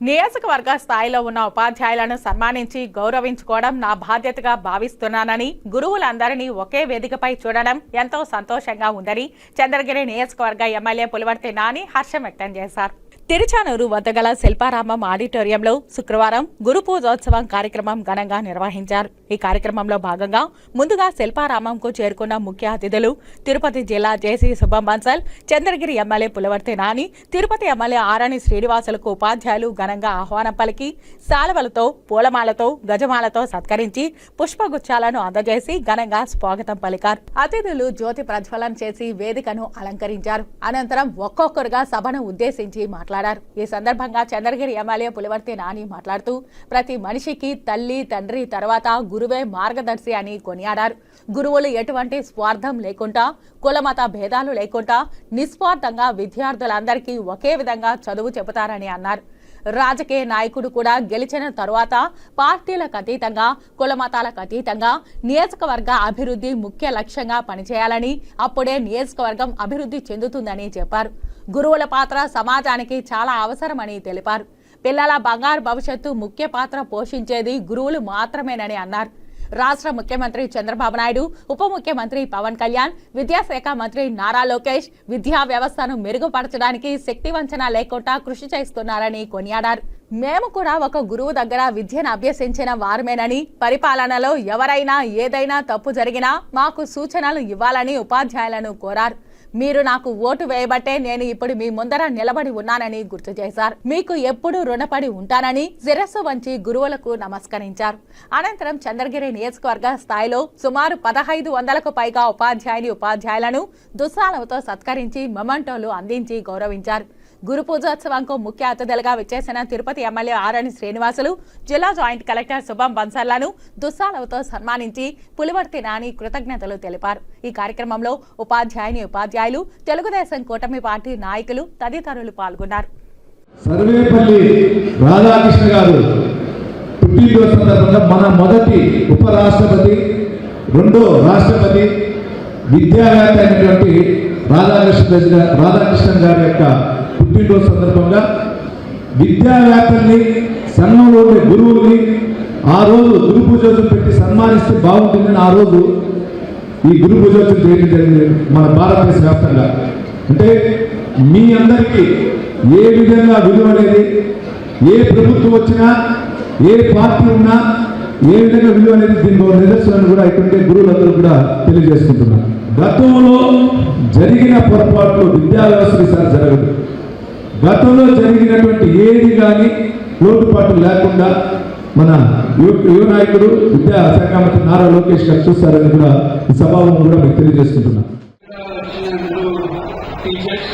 నియోజకవర్గ స్థాయిలో ఉన్న ఉపాధ్యాయులను సన్మానించి గౌరవించుకోవడం నా బాధ్యతగా భావిస్తున్నానని గురువులందరినీ ఒకే వేదికపై చూడడం ఎంతో సంతోషంగా ఉందని చంద్రగిరి నియోజకవర్గ ఎమ్మెల్యే పులివర్తి నాని హర్షం వ్యక్తం చేశారు. తిరుచానూరు వద్ద గల శిల్పారామం ఆడిటోరియంలో శుక్రవారం గురు పూజోత్సవం కార్యక్రమం ఘనంగా నిర్వహించారు. ఈ కార్యక్రమంలో భాగంగా ముందుగా శిల్పారామంకు చేరుకున్న ముఖ్య అతిథులు తిరుపతి జిల్లా JC Shubham Bansal Chandragiri MLA Pulivarthi Nani Tirupati MLA Arani శ్రీనివాసులకు ఉపాధ్యాయులు ఘనంగా ఆహ్వానం పలికి శాలవలతో పూలమాలతో గజమాలతో సత్కరించి పుష్పగుచ్చాలను అందజేసి ఘనంగా స్వాగతం పలికారు. అతిథులు జ్యోతి ప్రజ్వలన చేసి వేదికను అలంకరించారు. అనంతరం ఒక్కొక్కరుగా సభను ఉద్దేశించి మాట్లాడారు. ఈ సందర్భంగా చంద్రగిరి ఎమ్మెల్యే పులివర్తి నాని మాట్లాడుతూ ప్రతి మనిషికి తల్లి తండ్రి తర్వాత గురువే మార్గదర్శి అని కొనియాడారు. గురువులు ఎటువంటి స్వార్థం లేకుండా కులమత భేదాలు లేకుండా నిస్వార్థంగా విద్యార్థులందరికీ ఒకే విధంగా చదువు చెబుతారని అన్నారు. రాజకీయ నాయకుడు కూడా గెలిచిన తరువాత పార్టీలకు అతీతంగా కులమతాలకు అతీతంగా నియోజకవర్గ అభివృద్ధి ముఖ్య లక్ష్యంగా పనిచేయాలని అప్పుడే నియోజకవర్గం అభివృద్ధి చెందుతుందని చెప్పారు. గురువుల పాత్ర సమాజానికి చాలా అవసరమని తెలిపారు. పిల్లల బంగారు భవిష్యత్తు ముఖ్య పాత్ర పోషించేది గురువులు మాత్రమేనని అన్నారు. రాష్ట్ర ముఖ్యమంత్రి చంద్రబాబు నాయుడు ఉప ముఖ్యమంత్రి పవన్ కళ్యాణ్ విద్యాశాఖ మంత్రి నారా లోకేష్ విద్యా వ్యవస్థను మెరుగుపరచడానికి శక్తి వంచన లేకుండా కృషి చేస్తున్నారని కొనియాడారు. మేము కూడా ఒక గురువు దగ్గర విద్యను అభ్యసించిన వారమేనని పరిపాలనలో ఎవరైనా ఏదైనా తప్పు జరిగినా మాకు సూచనలు ఇవ్వాలని ఉపాధ్యాయులను కోరారు. మీరు నాకు ఓటు వేయబట్టే నేను ఇప్పుడు మీ ముందర నిలబడి ఉన్నానని గుర్తు చేశారు. మీకు ఎప్పుడూ రుణపడి ఉంటానని శిరస్సు వంచి గురువులకు నమస్కరించారు. అనంతరం చంద్రగిరి నియోజకవర్గ స్థాయిలో సుమారు పదహైదు వందలకు పైగా ఉపాధ్యాయుని ఉపాధ్యాయులను దుస్సాలవతో సత్కరించి మొమెంటోలు అందించి గౌరవించారు. గురు పూజోత్సవంకు ముఖ్య అతిథులుగా విచ్చేసిన తిరుపతి ఎమ్మెల్యే ఆరణి శ్రీనివాసులు జిల్లా జాయింట్ కలెక్టర్ శుభం బన్సర్లను దుస్సాలవతో సన్మానించి పులివర్తి నాని కృతజ్ఞతలు తెలిపారు. ఈ కార్యక్రమంలో ఉపాధ్యాయుని ఉపాధ్యాయులు తెలుగుదేశం కూటమి పార్టీ నాయకులు తదితరులు పాల్గొన్నారు. సర్వేపల్లి రాధాకృష్ణ గారు పుట్టినరోజు సందర్భంగా మన మొదటి ఉపరాష్ట్రపతి రెండో రాష్ట్రపతి విద్యావేత్త అయినటువంటి రాధాకృష్ణ రాధాకృష్ణన్ గారి యొక్క పుట్టినరోజు సందర్భంగా విద్యావేత్తల్ని సంఘంలో ఉండే ఆ రోజు గురు పూజోత్సవం పెట్టి సన్మానిస్తే బాగుంటుందని ఆ రోజు ఈ గురు పూజోత్సవం చేయడం జరిగింది మన భారతదేశ వ్యాప్తంగా. అంటే మీ అందరికీ ఏ విధంగా విలువ అనేది ఏ ప్రభుత్వం వచ్చినా ఏ పార్టీ ఉన్నా ఏ విధంగా విలువ అనేది దీనికి నిదర్శనాన్ని కూడా ఇటువంటి గురువులందరూ కూడా తెలియజేసుకుంటున్నారు. గతంలో జరిగిన పొరపాట్లు విద్యా వ్యవస్థ ఈసారి జరగదు. గతంలో జరిగినటువంటి ఏది కానీ లోటుపాటు లేకుండా మన యువ యువ నాయకుడు విద్యాశాఖ మంత్రి నారా లోకేష్ గారు చూస్తారని కూడా ఈ సభావం కూడా మీకు తెలియజేసుకుంటున్నాను టీచర్స్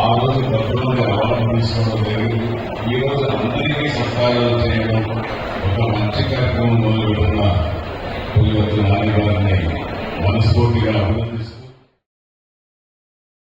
ఆ రోజు భద్రంగా అవార్డు తీసుకోవడం లేదు ఈ రోజు అందరికీ సత్కారాలు చేయడం ఒక మంచి కార్యక్రమం మొదలుపెట్టిన పులివర్తన నాని గారిని మనస్ఫూర్తిగా అభినందిస్తున్నాను